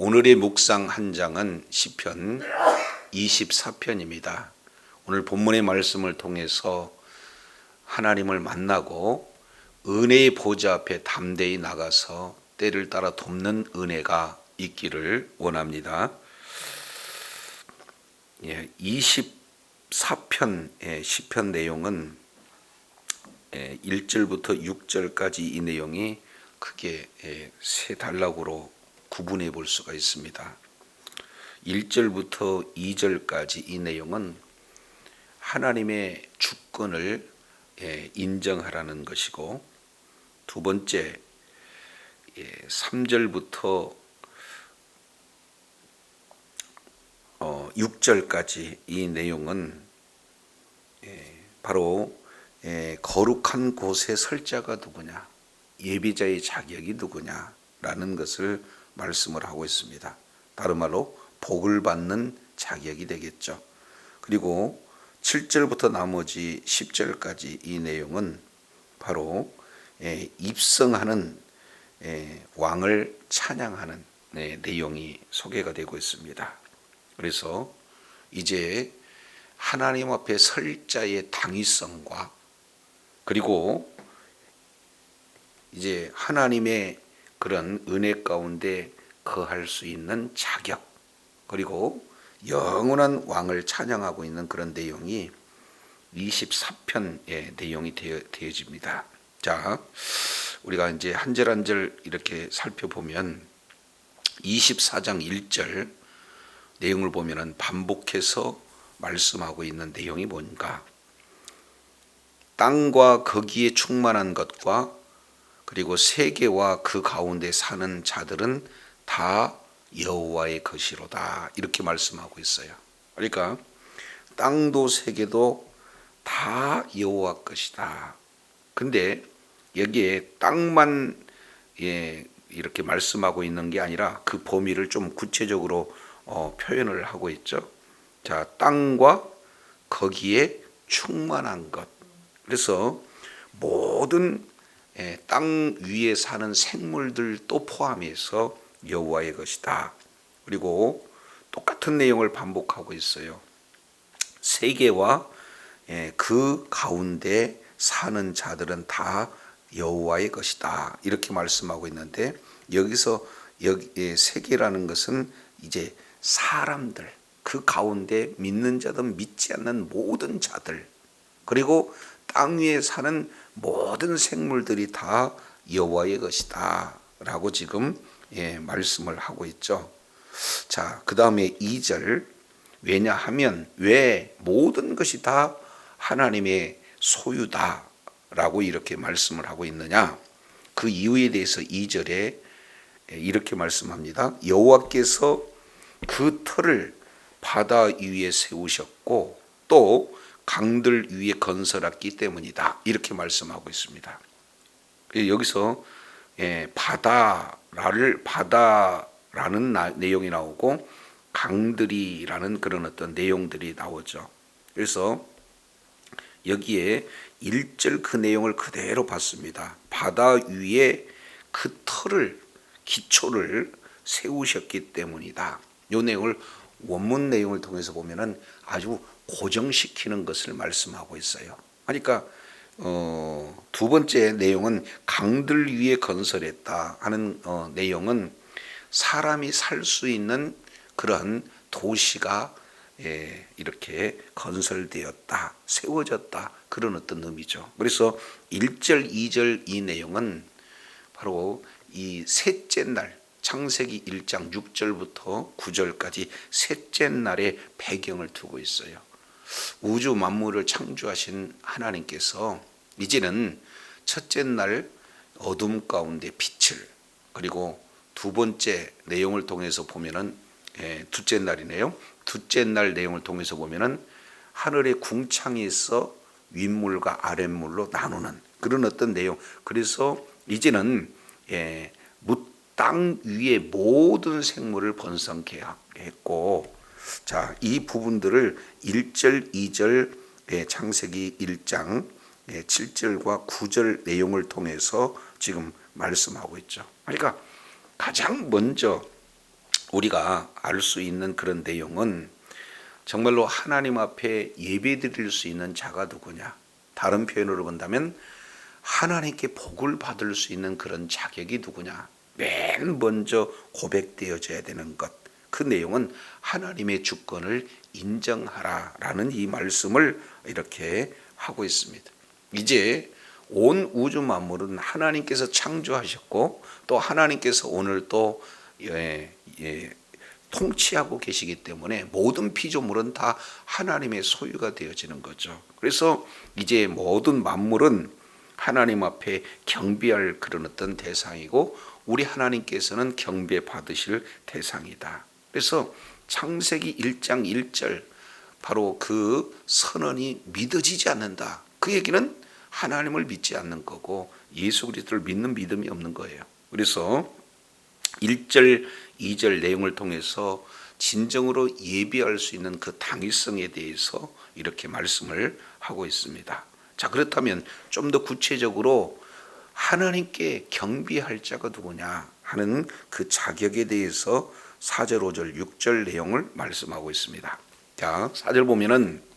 오늘의 묵상 한 장은 시편 24편입니다. 오늘 본문의 말씀을 통해서 하나님을 만나고 은혜의 보좌 앞에 담대히 나가서 때를 따라 돕는 은혜가 있기를 원합니다. 예, 24편의 시편 내용은 예, 1절부터 6절까지 이 내용이 크게 예, 세 단락으로 구분해 볼 수가 있습니다. 1절부터 2절까지 이 내용은 하나님의 주권을 예, 인정하라는 것이고 두 번째 3절부터 6절까지 어, 이 내용은 예, 바로 예, 거룩한 곳에 설 자가 누구냐 예비자의 자격이 누구냐라는 것을 말씀을 하고 있습니다. 다른 말로 복을 받는 자격이 되겠죠. 그리고 7절부터 나머지 10절까지 이 내용은 바로 예, 입성하는 예, 왕을 찬양하는 네, 내용이 소개가 되고 있습니다. 그래서 이제 하나님 앞에 설 자의 당위성과 그리고 이제 하나님의 그런 은혜 가운데 거할 수 있는 자격 그리고 영원한 왕을 찬양하고 있는 그런 내용이 24편의 내용이 되어, 되어집니다. 자, 우리가 이제 한 절 한 절 이렇게 살펴보면 24장 1절 내용을 보면은 반복해서 말씀하고 있는 내용이 뭔가? 땅과 거기에 충만한 것과 그리고 세계와 그 가운데 사는 자들은 다 여호와의 것이로다 이렇게 말씀하고 있어요. 그러니까 땅도 세계도 다 여호와 것이다. 근데 여기에 땅만 예, 이렇게 말씀하고 있는 게 아니라 그 범위를 좀 구체적으로 어, 표현을 하고 있죠. 자, 땅과 거기에 충만한 것. 그래서 모든 예, 땅 위에 사는 생물들도 포함해서 여호와의 것이다. 그리고 똑같은 내용을 반복하고 있어요. 세계와 예, 그 가운데 사는 자들은 다 여호와의 것이다. 이렇게 말씀하고 있는데 여기서 여기 예, 세계라는 것은 이제 사람들 그 가운데 믿는 자든 믿지 않는 모든 자들 그리고 땅 위에 사는 모든 생물들이 다 여호와의 것이다라고 지금 예, 말씀을 하고 있죠. 자, 그 다음에 2절 왜냐하면 왜 모든 것이 다 하나님의 소유다라고 이렇게 말씀을 하고 있느냐? 그 이유에 대해서 2절에 이렇게 말씀합니다. 여호와께서 그 터를 바다 위에 세우셨고 또 강들 위에 건설했기 때문이다. 이렇게 말씀하고 있습니다. 여기서 예, 바다를 바다라는 내용이 나오고 강들이라는 그런 어떤 내용들이 나오죠. 그래서 여기에 1절 그 내용을 그대로 봤습니다. 바다 위에 그 터를 기초를 세우셨기 때문이다. 요 내용을 원문 내용을 통해서 보면은 아주 고정시키는 것을 말씀하고 있어요. 그러니까 어, 두 번째 내용은 강들 위에 건설했다 하는 어, 내용은 사람이 살 수 있는 그런 도시가 예, 이렇게 건설되었다, 세워졌다 그런 어떤 의미죠. 그래서 1절, 2절 이 내용은 바로 이 셋째 날 창세기 1장 6절부터 9절까지 셋째 날의 배경을 두고 있어요. 우주 만물을 창조하신 하나님께서 이제는 첫째 날 어둠 가운데 빛을 그리고 두 번째 내용을 통해서 보면은 예, 둘째 날이네요. 둘째 날 내용을 통해서 보면은 하늘의 궁창에서 윗물과 아랫물로 나누는 그런 어떤 내용. 그래서 이제는 예, 땅 위에 모든 생물을 번성케 했고 자, 이 부분들을 1절, 2절 창세기 1장 7절과 9절 내용을 통해서 지금 말씀하고 있죠. 그러니까 가장 먼저 우리가 알 수 있는 그런 내용은 정말로 하나님 앞에 예배 드릴 수 있는 자가 누구냐? 다른 표현으로 본다면 하나님께 복을 받을 수 있는 그런 자격이 누구냐? 맨 먼저 고백되어져야 되는 것. 그 내용은 하나님의 주권을 인정하라라는 이 말씀을 이렇게 하고 있습니다. 이제 온 우주 만물은 하나님께서 창조하셨고 또 하나님께서 오늘 또 예, 예, 통치하고 계시기 때문에 모든 피조물은 다 하나님의 소유가 되어지는 거죠. 그래서 이제 모든 만물은 하나님 앞에 경배할 그런 어떤 대상이고 우리 하나님께서는 경배 받으실 대상이다. 그래서 창세기 1장 1절 바로 그 선언이 믿어지지 않는다. 그 얘기는 하나님을 믿지 않는 거고 예수 그리스도를 믿는 믿음이 없는 거예요. 그래서 1절, 2절 내용을 통해서 진정으로 예비할 수 있는 그 당위성에 대해서 이렇게 말씀을 하고 있습니다. 자, 그렇다면 좀 더 구체적으로 하나님께 경비할 자가 누구냐 하는 그 자격에 대해서 4절, 5절, 6절 내용을 말씀하고 있습니다. 자, 4절 보면은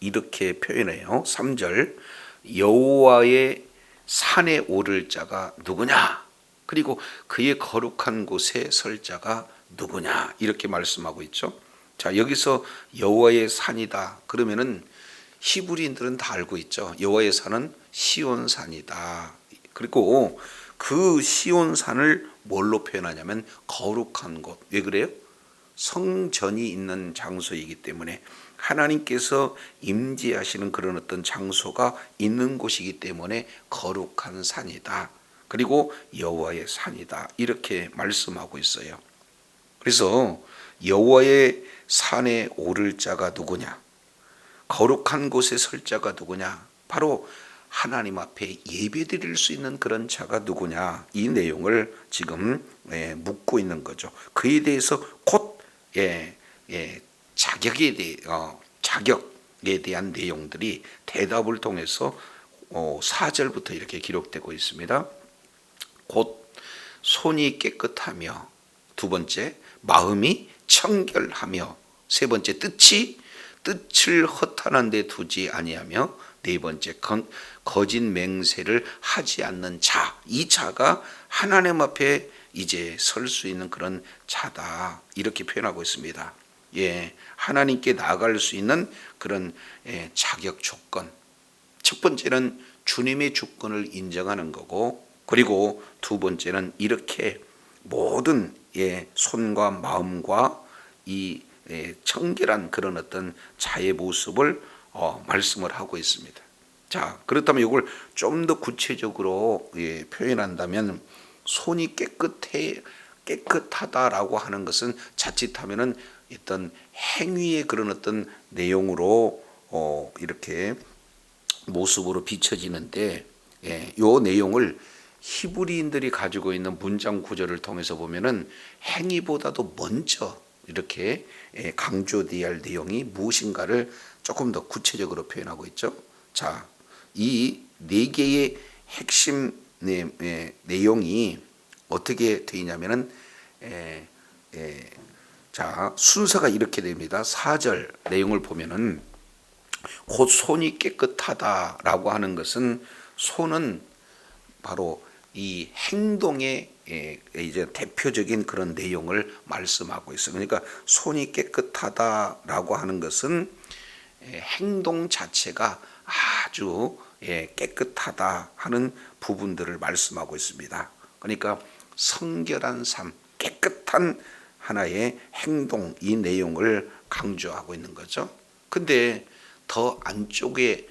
이렇게 표현해요. 3절 여호와의 산에 오를 자가 누구냐? 그리고 그의 거룩한 곳에 설 자가 누구냐? 이렇게 말씀하고 있죠. 자, 여기서 여호와의 산이다. 그러면은 히브리인들은 다 알고 있죠. 여호와의 산은 시온 산이다. 그리고 그 시온 산을 뭘로 표현하냐면 거룩한 곳. 왜 그래요? 성전이 있는 장소이기 때문에 하나님께서 임재하시는 그런 어떤 장소가 있는 곳이기 때문에 거룩한 산이다. 그리고 여호와의 산이다. 이렇게 말씀하고 있어요. 그래서 여호와의 산에 오를 자가 누구냐? 거룩한 곳에 설 자가 누구냐? 바로 하나님 앞에 예배드릴 수 있는 그런 자가 누구냐? 이 내용을 지금 예, 묻고 있는 거죠. 그에 대해서 곧 예, 예, 자격에 대해 어, 자격에 대한 내용들이 대답을 통해서 어, 4절부터 이렇게 기록되고 있습니다. 곧 손이 깨끗하며 두 번째 마음이 청결하며 세 번째 뜻이 뜻을 허탄한 데 두지 아니하며 네 번째 건, 거짓 맹세를 하지 않는 자. 이 자가 하나님 앞에 이제 설 수 있는 그런 자다. 이렇게 표현하고 있습니다. 예. 하나님께 나아갈 수 있는 그런 예, 자격 조건. 첫 번째는 주님의 주권을 인정하는 거고 그리고 두 번째는 이렇게 모든 예, 손과 마음과 이 예, 청결한 그런 어떤 자의 모습을 어, 말씀을 하고 있습니다. 자 그렇다면 이걸 좀 더 구체적으로 예, 표현한다면 손이 깨끗해 깨끗하다라고 하는 것은 자칫하면은 어떤 행위의 그런 어떤 내용으로 어, 이렇게 모습으로 비춰지는데 예, 요 내용을 히브리인들이 가지고 있는 문장 구조를 통해서 보면은 행위보다도 먼저 이렇게 예, 강조되어야 할 내용이 무엇인가를 조금 더 구체적으로 표현하고 있죠. 자, 이 네 개의 핵심 내, 예, 내용이 어떻게 되냐면은 예, 예, 자 순서가 이렇게 됩니다. 4절 내용을 보면은 곧 손이 깨끗하다라고 하는 것은 손은 바로 이 행동의 예, 이제 대표적인 그런 내용을 말씀하고 있어요. 그러니까 손이 깨끗하다라고 하는 것은 예, 행동 자체가 아주 예, 깨끗하다 하는 부분들을 말씀하고 있습니다. 그러니까 성결한 삶, 깨끗한 하나의 행동 이 내용을 강조하고 있는 거죠. 근데 더 안쪽에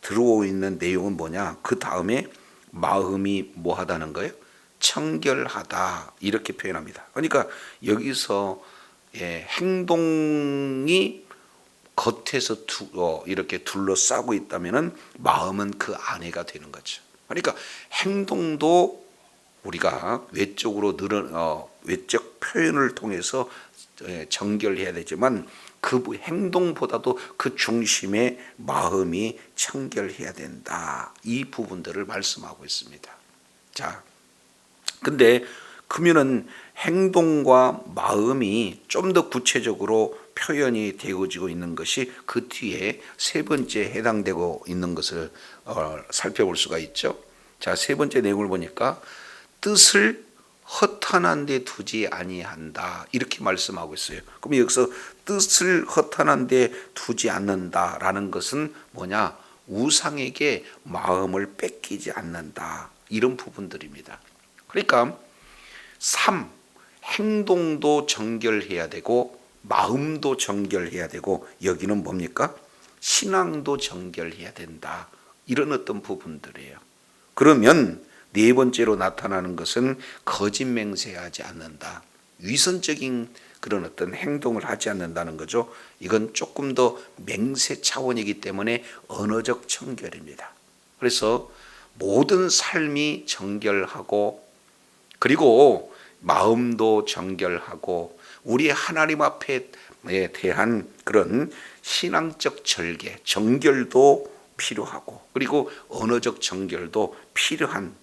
들어오 있는 내용은 뭐냐? 그 다음에 마음이 뭐하다는 거예요? 청결하다 이렇게 표현합니다. 그러니까 여기서 예, 행동이 겉에서 두, 어, 이렇게 둘러싸고 있다면은 마음은 그 안에가 되는 거죠. 그러니까 행동도 우리가 외적으로 늘어 어, 외적 표현을 통해서 예, 정결해야 되지만 그 행동보다도 그 중심의 마음이 청결해야 된다. 이 부분들을 말씀하고 있습니다. 자, 근데 그러면은 행동과 마음이 좀 더 구체적으로 표현이 되어지고 있는 것이 그 뒤에 세 번째 해당되고 있는 것을 어, 살펴볼 수가 있죠. 자, 세 번째 내용을 보니까 뜻을 허탄한 데 두지 아니한다. 이렇게 말씀하고 있어요. 그럼 여기서 뜻을 허탄한 데 두지 않는다라는 것은 뭐냐? 우상에게 마음을 뺏기지 않는다. 이런 부분들입니다. 그러니까 3. 행동도 정결해야 되고 마음도 정결해야 되고 여기는 뭡니까? 신앙도 정결해야 된다. 이런 어떤 부분들이에요. 그러면 네 번째로 나타나는 것은 거짓 맹세하지 않는다. 위선적인 그런 어떤 행동을 하지 않는다는 거죠. 이건 조금 더 맹세 차원이기 때문에 언어적 정결입니다. 그래서 모든 삶이 정결하고 그리고 마음도 정결하고 우리 하나님 앞에 대한 그런 신앙적 절개, 정결도 필요하고 그리고 언어적 정결도 필요한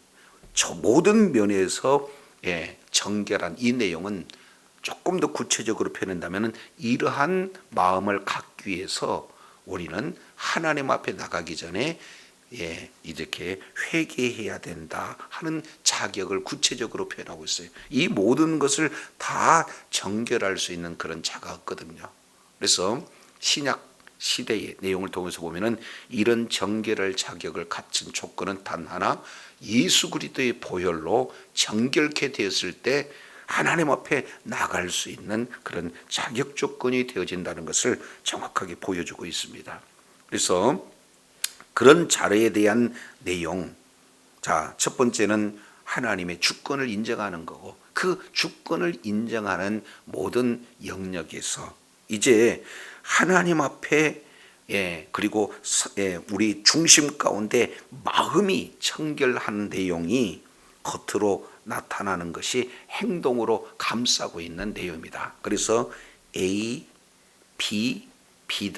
저 모든 면에서 예, 정결한 이 내용은 조금 더 구체적으로 표현한다면 이러한 마음을 갖기 위해서 우리는 하나님 앞에 나가기 전에 예, 이렇게 회개해야 된다 하는 자격을 구체적으로 표현하고 있어요. 이 모든 것을 다 정결할 수 있는 그런 자가 없거든요. 그래서 신약 시대의 내용을 통해서 보면은 이런 정결할 자격을 갖춘 조건은 단 하나 예수 그리스도의 보혈로 정결케 되었을 때 하나님 앞에 나갈 수 있는 그런 자격 조건이 되어진다는 것을 정확하게 보여주고 있습니다. 그래서 그런 자료에 대한 내용. 자, 첫 번째는 하나님의 주권을 인정하는 거고 그 주권을 인정하는 모든 영역에서 이제 하나님 앞에 예, 그리고 예, 우리 중심 가운데 마음이 청결한 내용이 겉으로 나타나는 것이 행동으로 감싸고 있는 내용입니다. 그래서 A, B, B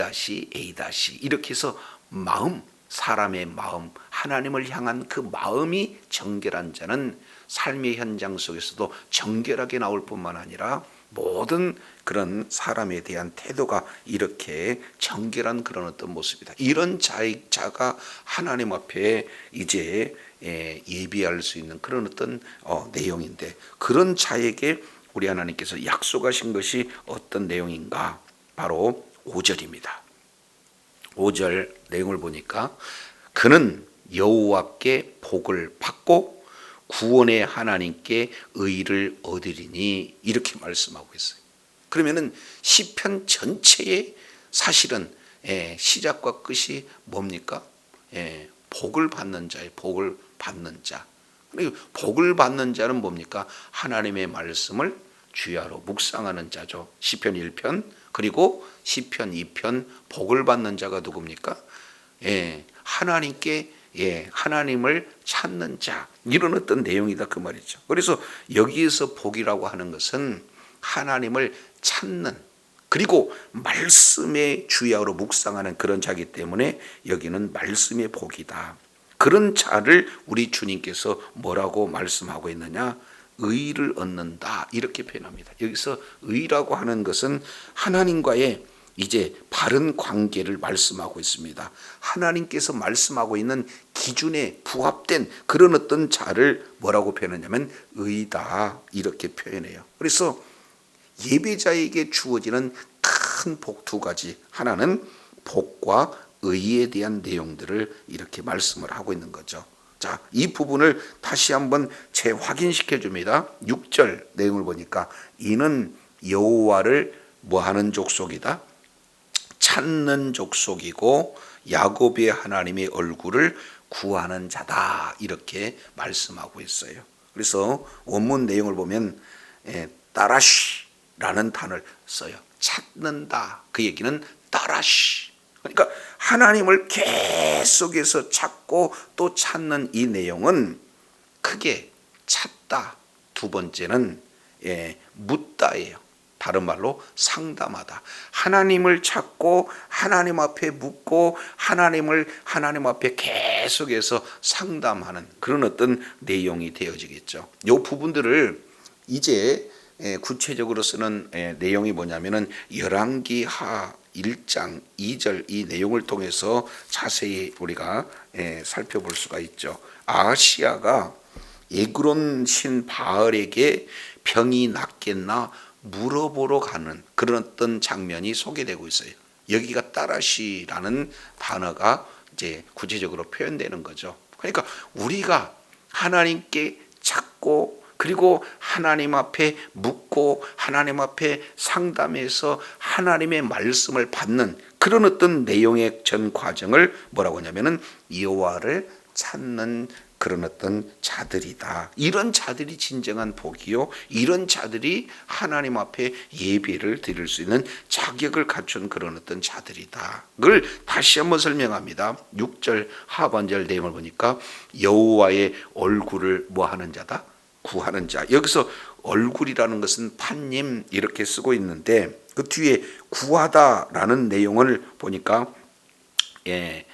A 이렇게 해서 마음, 사람의 마음, 하나님을 향한 그 마음이 정결한 자는 삶의 현장 속에서도 정결하게 나올 뿐만 아니라 모든 그런 사람에 대한 태도가 이렇게 정결한 그런 어떤 모습이다. 이런 자가 하나님 앞에 이제 예, 예비할 수 있는 그런 어떤 어, 내용인데 그런 자에게 우리 하나님께서 약속하신 것이 어떤 내용인가? 바로 5절입니다. 5절 내용을 보니까 그는 여호와께 복을 받고 구원의 하나님께 의를 얻으리니 이렇게 말씀하고 있어요. 그러면은 시편 전체의 사실은 예, 시작과 끝이 뭡니까? 예, 복을 받는 자의 복을 받는 자. 그리고 복을 받는 자는 뭡니까? 하나님의 말씀을 주야로 묵상하는 자죠. 시편 1편 그리고 시편 2편 복을 받는 자가 누굽니까? 예, 하나님께 예, 하나님을 찾는 자 이런 어떤 내용이다 그 말이죠. 그래서 여기에서 복이라고 하는 것은 하나님을 찾는 그리고 말씀의 주야로 묵상하는 그런 자기 때문에 여기는 말씀의 복이다. 그런 자를 우리 주님께서 뭐라고 말씀하고 있느냐? 의를 얻는다. 이렇게 표현합니다. 여기서 의라고 하는 것은 하나님과의 이제 바른 관계를 말씀하고 있습니다. 하나님께서 말씀하고 있는 기준에 부합된 그런 어떤 자를 뭐라고 표현하냐면 의다 이렇게 표현해요. 그래서 예배자에게 주어지는 큰 복 두 가지 하나는 복과 의에 대한 내용들을 이렇게 말씀을 하고 있는 거죠. 자, 이 부분을 다시 한번 재확인시켜 줍니다. 6절 내용을 보니까 이는 여호와를 뭐 하는 족속이다? 찾는 족속이고 야곱의 하나님의 얼굴을 구하는 자다. 이렇게 말씀하고 있어요. 그래서 원문 내용을 보면 따라쉬라는 단어를 써요. 찾는다. 그 얘기는 따라쉬. 그러니까 하나님을 계속해서 찾고 또 찾는 이 내용은 크게 찾다. 두 번째는 예, 묻다예요. 다른 말로 상담하다. 하나님을 찾고 하나님 앞에 묻고 하나님을 하나님 앞에 계속해서 상담하는 그런 어떤 내용이 되어지겠죠. 이 부분들을 이제 예, 구체적으로 쓰는 예, 내용이 뭐냐면은 열왕기 하 1장 2절 이 내용을 통해서 자세히 우리가 예, 살펴볼 수가 있죠. 아시아가 에그론 신 바알에게 병이 낫겠나 물어보러 가는 그런 어떤 장면이 소개되고 있어요. 여기가 따라시라는 단어가 이제 구체적으로 표현되는 거죠. 그러니까 우리가 하나님께 찾고 그리고 하나님 앞에 묻고 하나님 앞에 상담해서 하나님의 말씀을 받는 그런 어떤 내용의 전 과정을 뭐라고 하냐면은 여호와를 찾는 그런 어떤 자들이다. 이런 자들이 진정한 복이요. 이런 자들이 하나님 앞에 예배를 드릴 수 있는 자격을 갖춘 그런 어떤 자들이다. 그걸 다시 한번 설명합니다. 6절 하반절 내용을 보니까 여호와의 얼굴을 뭐 하는 자다? 구하는 자. 여기서 얼굴이라는 것은 판님 이렇게 쓰고 있는데 그 뒤에 구하다라는 내용을 보니까 예,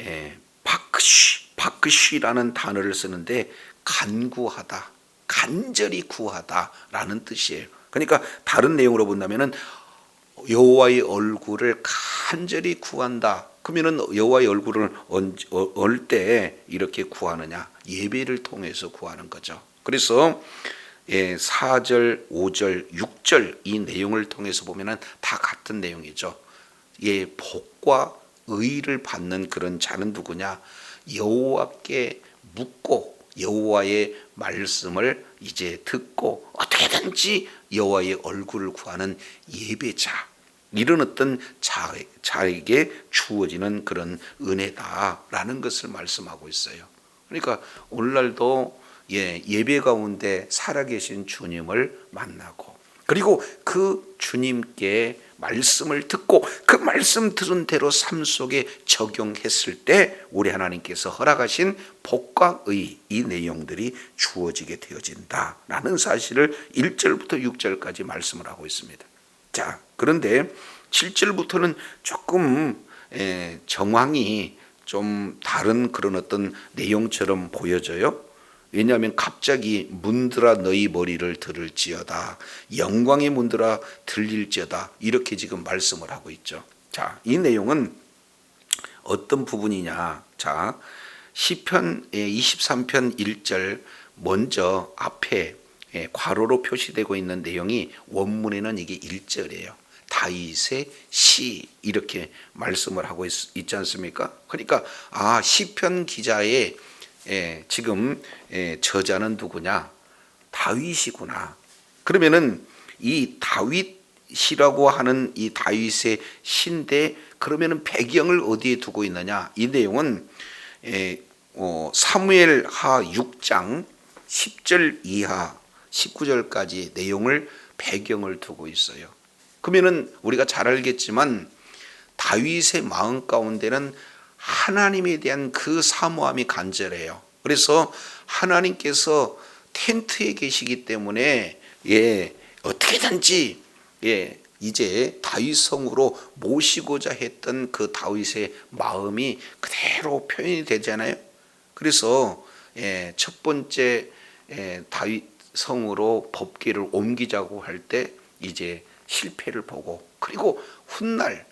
예, 바크쉬, 바크쉬라는 단어를 쓰는데 간구하다, 간절히 구하다라는 뜻이에요. 그러니까 다른 내용으로 본다면은 여호와의 얼굴을 간절히 구한다. 그러면은 여호와의 얼굴을 얼때 이렇게 구하느냐? 예배를 통해서 구하는 거죠. 그래서 예, 4절, 5절, 6절 이 내용을 통해서 보면은 다 같은 내용이죠. 예, 복과 의를 받는 그런 자는 누구냐? 여호와께 묻고 여호와의 말씀을 이제 듣고 어떻게든지 여호와의 얼굴을 구하는 예배자 이런 어떤 자, 자에게 주어지는 그런 은혜다라는 것을 말씀하고 있어요. 그러니까 오늘날도 예, 예배 가운데 살아계신 주님을 만나고 그리고 그 주님께 말씀을 듣고 그 말씀 들은 대로 삶 속에 적용했을 때 우리 하나님께서 허락하신 복과 의 이 내용들이 주어지게 되어진다라는 사실을 1절부터 6절까지 말씀을 하고 있습니다. 자, 그런데 7절부터는 조금 에, 정황이 좀 다른 그런 어떤 내용처럼 보여져요. 왜냐하면 갑자기 문들아 너희 머리를 들을지어다 영광의 문들아 들릴지어다 이렇게 지금 말씀을 하고 있죠. 자, 이 내용은 어떤 부분이냐? 자, 시편 23편 1절 먼저 앞에 예, 괄호로 표시되고 있는 내용이 원문에는 이게 1절이에요. 다윗의 시 이렇게 말씀을 하고 있, 지 않습니까? 그러니까 아 시편 기자의 예, 지금 예, 저자는 누구냐? 다윗이구나. 그러면은 이 다윗이라고 하는 이 다윗의 신대 그러면은 배경을 어디에 두고 있느냐? 이 내용은 예, 어, 사무엘 하 6장 10절 이하 19절까지 내용을 배경을 두고 있어요. 그러면은 우리가 잘 알겠지만 다윗의 마음 가운데는 하나님에 대한 그 사모함이 간절해요. 그래서 하나님께서 텐트에 계시기 때문에 예, 어떻게든지 예, 이제 다윗 성으로 모시고자 했던 그 다윗의 마음이 그대로 표현이 되잖아요. 그래서 예, 첫 번째 예, 다윗 성으로 법궤를 옮기자고 할 때 이제 실패를 보고 그리고 훗날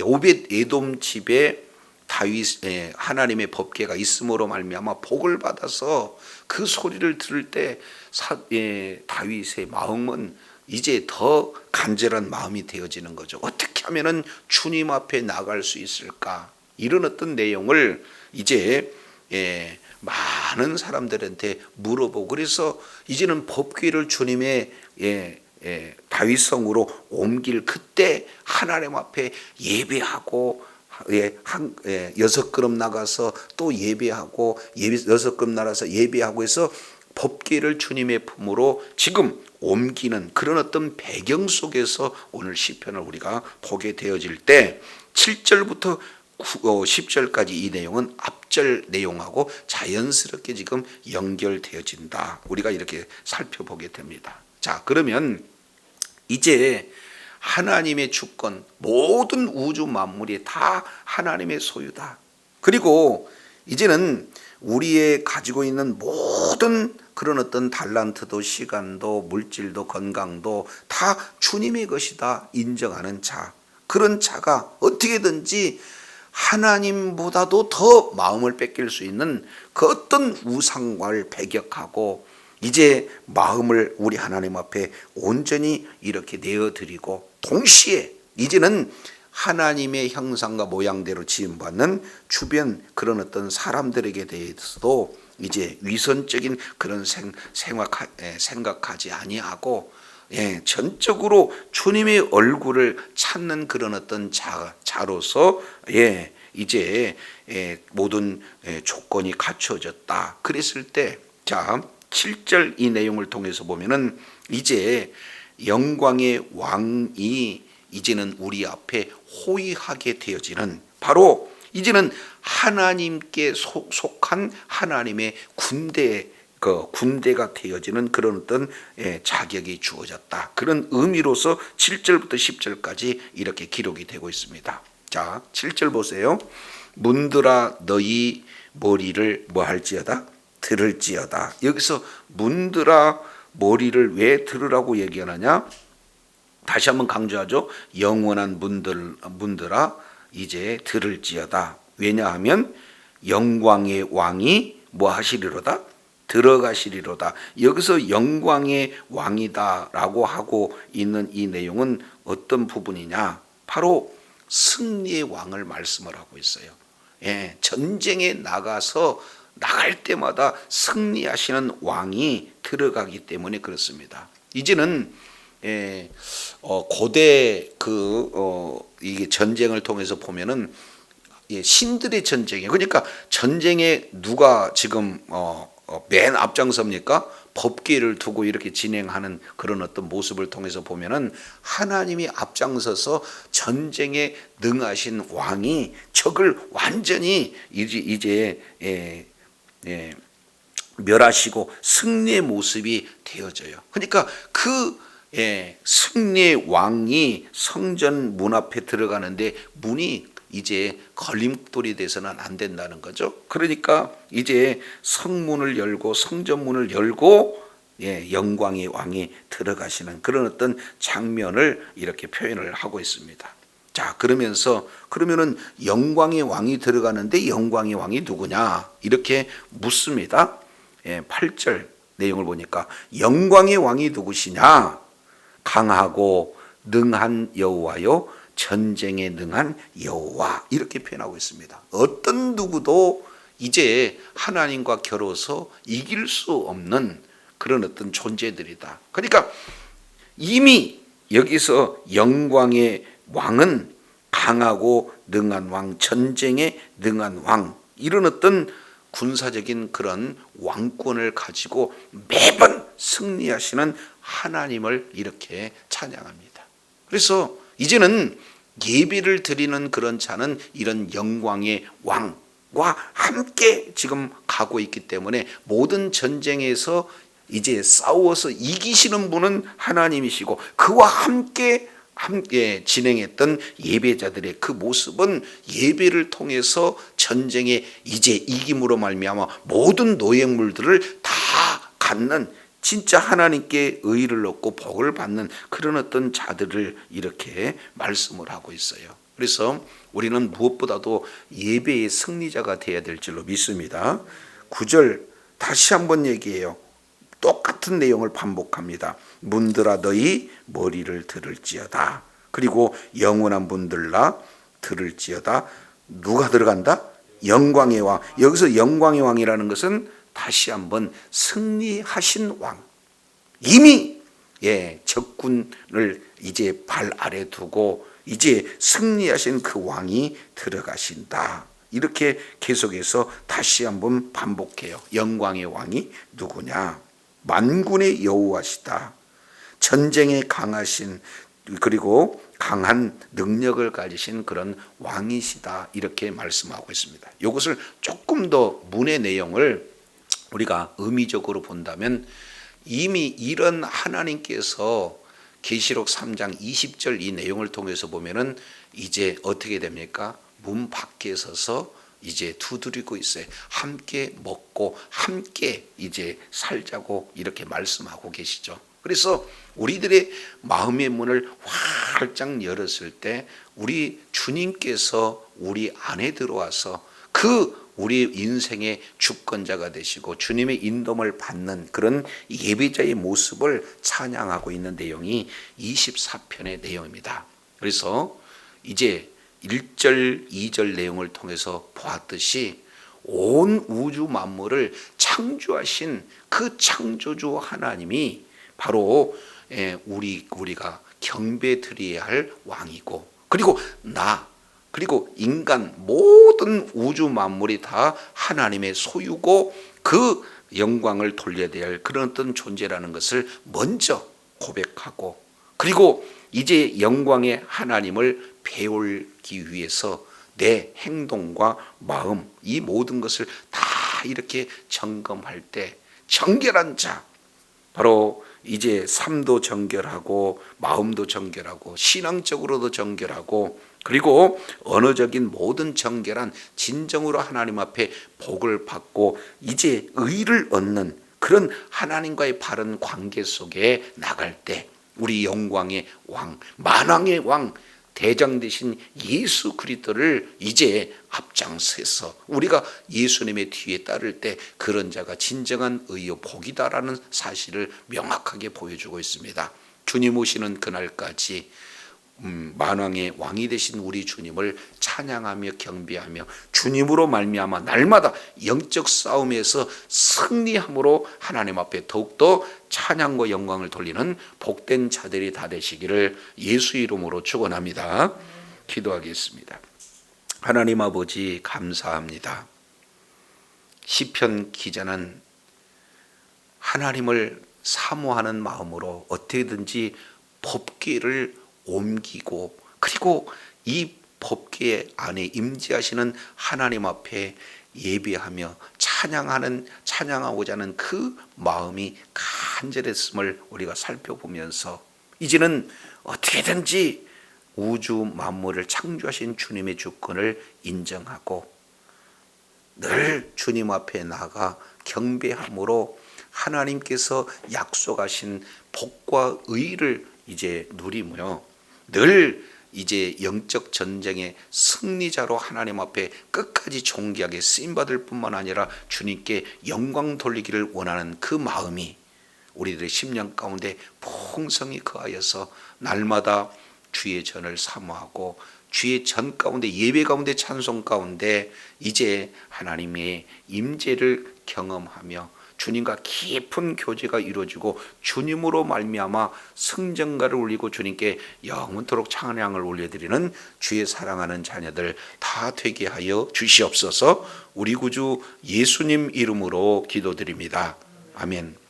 오벳 에돔 집에 다윗 하나님의 법궤가 있음으로 말미암아 복을 받아서 그 소리를 들을 때 사, 예, 다윗의 마음은 이제 더 간절한 마음이 되어지는 거죠. 어떻게 하면은 주님 앞에 나갈 수 있을까? 이런 어떤 내용을 이제 예, 많은 사람들한테 물어보고 그래서 이제는 법궤를 주님의 예, 예, 다윗성으로 옮길 그때 하나님 앞에 예배하고 예, 한, 예, 여섯 걸음 나가서 또 예배하고 예배, 여섯 걸음 나가서 예배하고 해서 법계를 주님의 품으로 지금 옮기는 그런 어떤 배경 속에서 오늘 시편을 우리가 보게 되어질 때 7절부터 10절까지 이 내용은 앞절 내용하고 자연스럽게 지금 연결되어진다. 우리가 이렇게 살펴보게 됩니다. 자, 그러면 이제 하나님의 주권, 모든 우주 만물이 다 하나님의 소유다. 그리고 이제는 우리의 가지고 있는 모든 그런 어떤 달란트도 시간도 물질도 건강도 다 주님의 것이다 인정하는 자. 그런 자가 어떻게든지 하나님보다도 더 마음을 뺏길 수 있는 그 어떤 우상과를 배격하고 이제 마음을 우리 하나님 앞에 온전히 이렇게 내어드리고 동시에 이제는 하나님의 형상과 모양대로 지음받는 주변 그런 어떤 사람들에게 대해서도 이제 위선적인 그런 생, 생각, 예, 생각하지 아니하고 예, 전적으로 주님의 얼굴을 찾는 그런 어떤 자, 자로서 예, 이제 예, 모든 예, 조건이 갖춰졌다. 그랬을 때 자, 7절 이 내용을 통해서 보면은 이제 영광의 왕이 이제는 우리 앞에 호위하게 되어지는 바로 이제는 하나님께 속- 속한 하나님의 군대 그 군대가 되어지는 그런 어떤 예, 자격이 주어졌다. 그런 의미로서 7절부터 10절까지 이렇게 기록이 되고 있습니다. 자, 7절 보세요. 문들아 너희 머리를 뭐 할지어다 들을지어다. 여기서 문들아 머리를 왜 들으라고 얘기하느냐? 다시 한번 강조하죠. 영원한 문들 문들아 이제 들을지어다. 왜냐하면 영광의 왕이 뭐 하시리로다 들어가시리로다. 여기서 영광의 왕이다라고 하고 있는 이 내용은 어떤 부분이냐? 바로 승리의 왕을 말씀을 하고 있어요. 예, 전쟁에 나가서 나갈 때마다 승리하시는 왕이 들어가기 때문에 그렇습니다. 이제는 예, 어, 고대 그 어, 이게 전쟁을 통해서 보면은 예, 신들의 전쟁이에요. 그러니까 전쟁에 누가 지금 어, 어, 맨 앞장섭니까? 법계를 두고 이렇게 진행하는 그런 어떤 모습을 통해서 보면은 하나님이 앞장서서 전쟁에 능하신 왕이 적을 완전히 이제 이제 예, 예, 멸하시고 승리의 모습이 되어져요. 그러니까 그 예, 승리의 왕이 성전 문 앞에 들어가는데 문이 이제 걸림돌이 돼서는 안 된다는 거죠. 그러니까 이제 성문을 열고 성전문을 열고 예, 영광의 왕이 들어가시는 그런 어떤 장면을 이렇게 표현을 하고 있습니다. 자, 그러면서 그러면은 영광의 왕이 들어가는데 영광의 왕이 누구냐? 이렇게 묻습니다. 예, 8절 내용을 보니까 영광의 왕이 누구시냐? 강하고 능한 여호와요 전쟁에 능한 여호와 이렇게 표현하고 있습니다. 어떤 누구도 이제 하나님과 겨뤄서 이길 수 없는 그런 어떤 존재들이다. 그러니까 이미 여기서 영광의 왕은 강하고 능한 왕, 전쟁에 능한 왕 이런 어떤 군사적인 그런 왕권을 가지고 매번 승리하시는 하나님을 이렇게 찬양합니다. 그래서 이제는 예배를 드리는 그런 자는 이런 영광의 왕과 함께 지금 가고 있기 때문에 모든 전쟁에서 이제 싸워서 이기시는 분은 하나님이시고 그와 함께 함께 진행했던 예배자들의 그 모습은 예배를 통해서 전쟁에 이제 이김으로 말미암아 모든 노획물들을 다 갖는 진짜 하나님께 의를 얻고 복을 받는 그런 어떤 자들을 이렇게 말씀을 하고 있어요. 그래서 우리는 무엇보다도 예배의 승리자가 되어야 될 줄로 믿습니다. 9절 다시 한번 얘기해요. 똑같은 내용을 반복합니다. 문들아 너희 머리를 들을지어다. 그리고 영원한 분들라 들을지어다. 누가 들어간다? 영광의 왕. 여기서 영광의 왕이라는 것은 다시 한번 승리하신 왕. 이미 예, 적군을 이제 발 아래 두고 이제 승리하신 그 왕이 들어가신다. 이렇게 계속해서 다시 한번 반복해요. 영광의 왕이 누구냐? 만군의 여호와시다. 전쟁에 강하신 그리고 강한 능력을 가지신 그런 왕이시다. 이렇게 말씀하고 있습니다. 이것을 조금 더 문의 내용을 우리가 의미적으로 본다면 이미 이런 하나님께서 계시록 3장 20절 이 내용을 통해서 보면은 이제 어떻게 됩니까? 문 밖에 서서 이제 두드리고 있어요. 함께 먹고 함께 이제 살자고 이렇게 말씀하고 계시죠. 그래서 우리들의 마음의 문을 활짝 열었을 때 우리 주님께서 우리 안에 들어와서 그 우리 인생의 주권자가 되시고 주님의 인도를 받는 그런 예배자의 모습을 찬양하고 있는 내용이 24편의 내용입니다. 그래서 이제 1절, 2절 내용을 통해서 보았듯이 온 우주 만물을 창조하신 그 창조주 하나님이 바로 예, 우리 우리가 경배 드려야 할 왕이고 그리고 나 그리고 인간 모든 우주 만물이 다 하나님의 소유고 그 영광을 돌려야 될 그런 어떤 존재라는 것을 먼저 고백하고 그리고 이제 영광의 하나님을 배우기 위해서 내 행동과 마음 이 모든 것을 다 이렇게 점검할 때 정결한 자 바로 이제 삶도 정결하고 마음도 정결하고 신앙적으로도 정결하고 그리고 언어적인 모든 정결한 진정으로 하나님 앞에 복을 받고 이제 의를 얻는 그런 하나님과의 바른 관계 속에 나갈 때 우리 영광의 왕, 만왕의 왕, 대장 되신 예수 그리스도를 이제 앞장서서 우리가 예수님의 뒤에 따를 때 그런 자가 진정한 의요 복이다라는 사실을 명확하게 보여주고 있습니다. 주님 오시는 그날까지 음, 만왕의 왕이 되신 우리 주님을 찬양하며 경배하며 주님으로 말미암아 날마다 영적 싸움에서 승리함으로 하나님 앞에 더욱더 찬양과 영광을 돌리는 복된 자들이 다 되시기를 예수 이름으로 축원합니다. 기도하겠습니다. 하나님 아버지 감사합니다. 시편 기자는 하나님을 사모하는 마음으로 어떻게든지 법계를 옮기고 그리고 이 법계 안에 임재하시는 하나님 앞에 예배하며 찬양하는 찬양하고자 하는 그 마음이 간절했음을 우리가 살펴보면서 이제는 어떻게든지 우주 만물을 창조하신 주님의 주권을 인정하고 늘 주님 앞에 나가 경배함으로 하나님께서 약속하신 복과 의를 이제 누리며 늘 이제 영적 전쟁의 승리자로 하나님 앞에 끝까지 존귀하게 쓰임 받을 뿐만 아니라 주님께 영광 돌리기를 원하는 그 마음이 우리들의 심령 가운데 풍성히 거하여서 날마다 주의 전을 사모하고 주의 전 가운데 예배 가운데 찬송 가운데 이제 하나님의 임재를 경험하며 주님과 깊은 교제가 이루어지고 주님으로 말미암아 승전가를 올리고 주님께 영원토록 찬양을 올려드리는 주의 사랑하는 자녀들 다 되게 하여 주시옵소서. 우리 구주 예수님 이름으로 기도드립니다. 아멘.